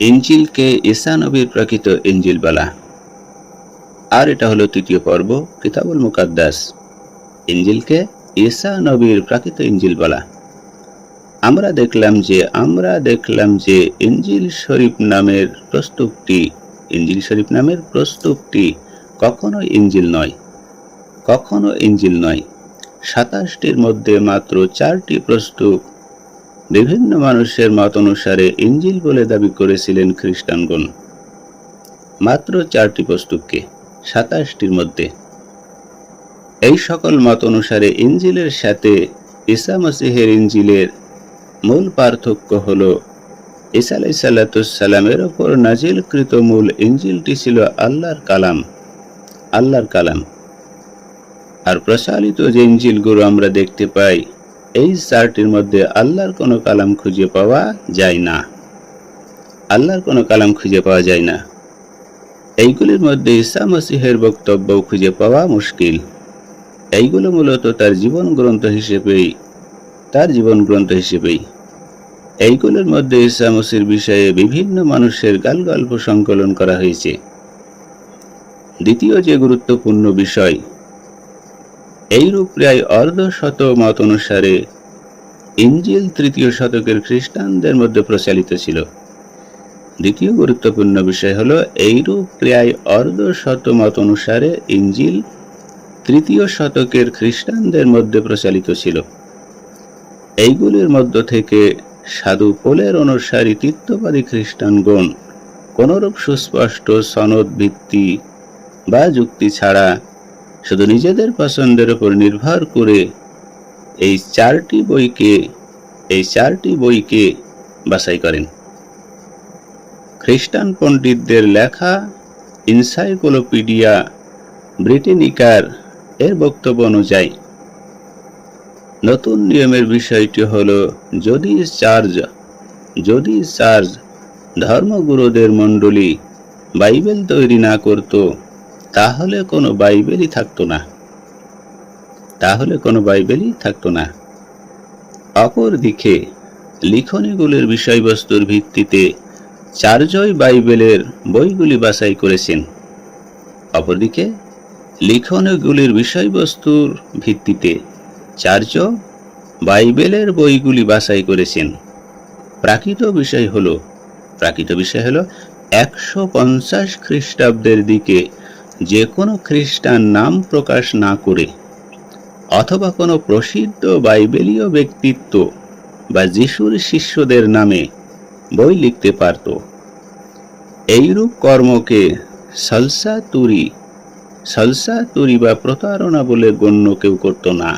ইঞ্জিলকে ঈসা নবীর প্রকৃত ইঞ্জিল বলা। আর এটা হলো তৃতীয় পর্ব, কিতাবুল মুকাদ্দাস। ইঞ্জিলকে ঈসা নবীর প্রাকৃত ইঞ্জিল বলা। আমরা দেখলাম যে, আমরা দেখলাম যে ইঞ্জিল শরীফ নামের প্রস্তুপটি ইঞ্জিল শরীফ নামের প্রস্তুপটি কখনো ইঞ্জিল নয়। কখনো ইঞ্জিল নয়। সাতাশটির মধ্যে মাত্র চারটি প্রস্তুপ বিভিন্ন মানুষের মত অনুসারে ইঞ্জিল বলে দাবি করেছিলেন খ্রিস্টানগণ। মাত্র চারটি প্রস্তুপকে সাতাশটির মধ্যে। এই সকল মত অনুসারে ইঞ্জিলের সাথে ঈসা মসিহের ইঞ্জিলের মূল পার্থক্য হল, ঈসা আলাইসাল্লাতুসাল্লামের ওপর নাজিলকৃত মূল ইঞ্জিলটি ছিল আল্লাহর কালাম আল্লাহর কালাম। আর প্রসারিত যে ইঞ্জিলগুলো আমরা দেখতে পাই এই চারটির মধ্যে আল্লাহর কোনো কালাম খুঁজে পাওয়া যায় না। আল্লাহর কোনো কালাম খুঁজে পাওয়া যায় না। এইগুলির মধ্যে ঈসা মসিহের বক্তব্য খুঁজে পাওয়া মুশকিল। এইগুলো মূলত তার জীবন গ্রন্থ হিসেবেই, তার জীবন গ্রন্থ হিসেবেই। এইগুলোর মধ্যে ঈসা মসির বিষয়ে বিভিন্ন মানুষের গাল গল্প সংকলন করা হয়েছে। দ্বিতীয় যে গুরুত্বপূর্ণ বিষয় এইরূপ প্রায় অর্ধ শত মত অনুসারে ইঞ্জিল তৃতীয় শতকের খ্রিস্টানদের মধ্যে প্রচালিত ছিল। দ্বিতীয় গুরুত্বপূর্ণ বিষয় হল, এইরূপ প্রায় অর্ধ শত মত অনুসারে ইঞ্জিল তৃতীয় শতকের খ্রিস্টানদের মধ্যে প্রচালিত ছিল। এইগুলির মধ্য থেকে সাধু পোলের অনুসারী তৃত্ববাদী খ্রিস্টানগণ কোনরূপ সুস্পষ্ট সনদ ভিত্তি বা যুক্তি ছাড়া শুধু নিজেদের পছন্দের উপর নির্ভর করে এই চারটি বইকে, এই চারটি বইকে বাছাই করেন। খ্রিস্টান পণ্ডিতদের লেখা ইনসাইক্লোপিডিয়া ব্রিটেনিকার এর বক্তব্য অনুযায়ী, নতুন নিয়মের বিষয়টি হল, যদি চার্জ যদি চার্জ ধর্মগুরুদের মণ্ডলী বাইবেল তৈরি না করত তাহলে কোনো বাইবেলই থাকতো না। তাহলে কোনো বাইবেলই থাকতো না। অপরদিকে, লিখনীগুলির বিষয়বস্তুর ভিত্তিতে চার্জই বাইবেলের বইগুলি বাছাই করেছেন। অপরদিকে, লিখনগুলির বিষয়বস্তুর ভিত্তিতে চার্চ বাইবেলের বইগুলি বাছাই করেছেন। প্রাকৃত বিষয় হল, প্রাকৃত বিষয় হল একশো পঞ্চাশ খ্রিস্টাব্দের দিকে যে কোনো খ্রিস্টান নাম প্রকাশ না করে, অথবা কোনো প্রসিদ্ধ বাইবেলীয় ব্যক্তিত্ব বা যিশুর শিষ্যদের নামে বই লিখতে পারত। এইরূপ কর্মকে সলসা তুরি সলসা তুরি বা প্রতারণা বলে গণ্য কেউ করত না।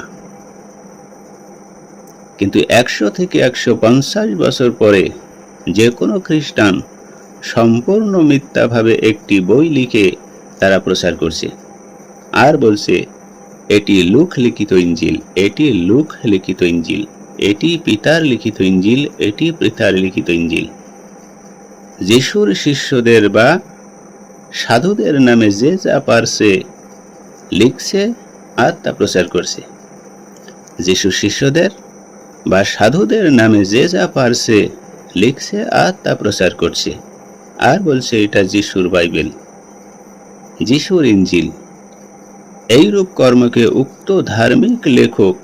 কিন্তু একশো থেকে একশো পঞ্চাশ বছর পরে যে কোনো খ্রিস্টান সম্পূর্ণ মিথ্যাভাবে একটি বই লিখে তারা প্রচার করছে। আর বলছে, এটি লুক লিখিত ইঞ্জিল, এটি লুক লিখিত ইঞ্জিল, এটি পিতার লিখিত ইঞ্জিল, এটি পিতার লিখিত ইঞ্জিল। যিশুর শিষ্যদের বা সাধুদের নামে যে যা পারছে লিখছে আর তা প্রচার করছে। যিশু শিষ্যদের বা সাধুদের নামে যে যা পারছে লিখছে আর তা প্রচার করছে। আর বলছে, এটা যিশুর বাইবেল। যিশুর ইঞ্জিল। এইরূপ কর্মকে উক্ত ধার্মিক লেখক,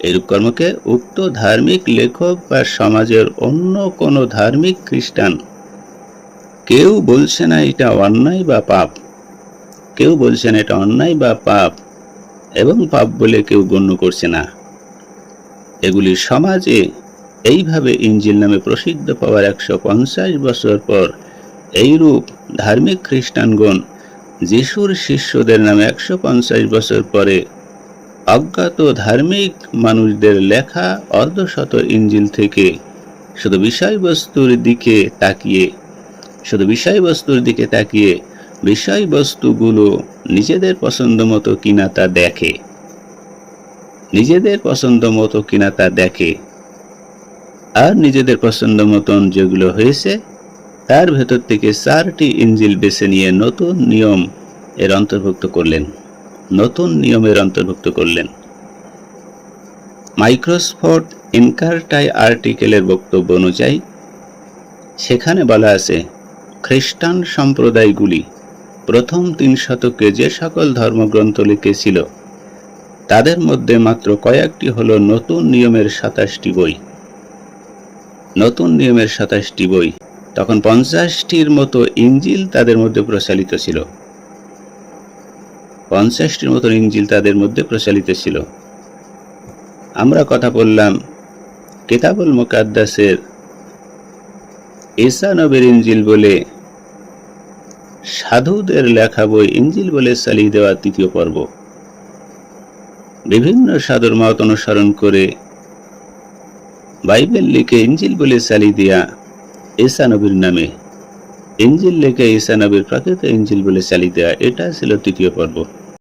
এইরূপ কর্মকে উক্ত ধার্মিক লেখক বা সমাজের অন্য কোনো ধার্মিক খ্রিস্টান। কেউ বলছে না এটা অন্যায় বা পাপ। কেউ বলছে না এটা অন্যায় বা পাপ এবং পাপ বলে কেউ গণ্য করছে না। এগুলি সমাজে এইভাবে ইঞ্জিল নামে প্রসিদ্ধ পাওয়ার একশো পঞ্চাশ বছর পর এইরূপ ধার্মিক খ্রিস্টানগণ যিশুর শিষ্যদের নামে একশো পঞ্চাশ বছর পরে অজ্ঞাত ধার্মিক মানুষদের লেখা অর্ধশত ইঞ্জিল থেকে শুধু বিষয়বস্তুর দিকে তাকিয়ে, শুধু বিষয়বস্তুর দিকে তাকিয়ে বিষয়বস্তুগুলো নিজেদের পছন্দ মতো কিনা তা দেখে, নিজেদের পছন্দ মতো কিনা তা দেখে, আর নিজেদের পছন্দ মতন যেগুলো হয়েছে তার ভেতর থেকে চারটি ইঞ্জিল বেছে নিয়ে নতুন নিয়ম এর অন্তর্ভুক্ত করলেন। নতুন নিয়মের অন্তর্ভুক্ত করলেন। মাইক্রোসফট ইনকারটাই আর্টিকেলের বক্তব্য অনুযায়ী, সেখানে বলা আছে, খ্রিস্টান সম্প্রদায়গুলি প্রথম তিন শতকে যে সকল ধর্মগ্রন্থ লিখেছিল, তাদের মধ্যে মাত্র কয়েকটি হল নতুন নিয়মের সাতাশটি বই। নতুন নিয়মের সাতাশটি বই তখন পঞ্চাশটির মতো ইঞ্জিল তাদের মধ্যে প্রচালিত ছিল। পঞ্চাশটির মতো ইঞ্জিল তাদের মধ্যে প্রচালিত ছিল। আমরা কথা বললাম, কিতাবুল মুকাদ্দাসের ঈসা নবীর ইঞ্জিল বলে, সাধুদের লেখা বই ইঞ্জিল বলে চালিয়ে দেওয়া তৃতীয় পর্ব। বিভিন্ন সাধুর মত অনুসরণ করে বাইবেল লিখে ইঞ্জিল বলে চালিয়ে দেয়া ঈসা নবীর নামে। ইঞ্জিল লেখে ঈসা নবীর প্রাকৃত ইঞ্জিল বলে চালিয়ে দেওয়া এটা ছিল তৃতীয় পর্ব।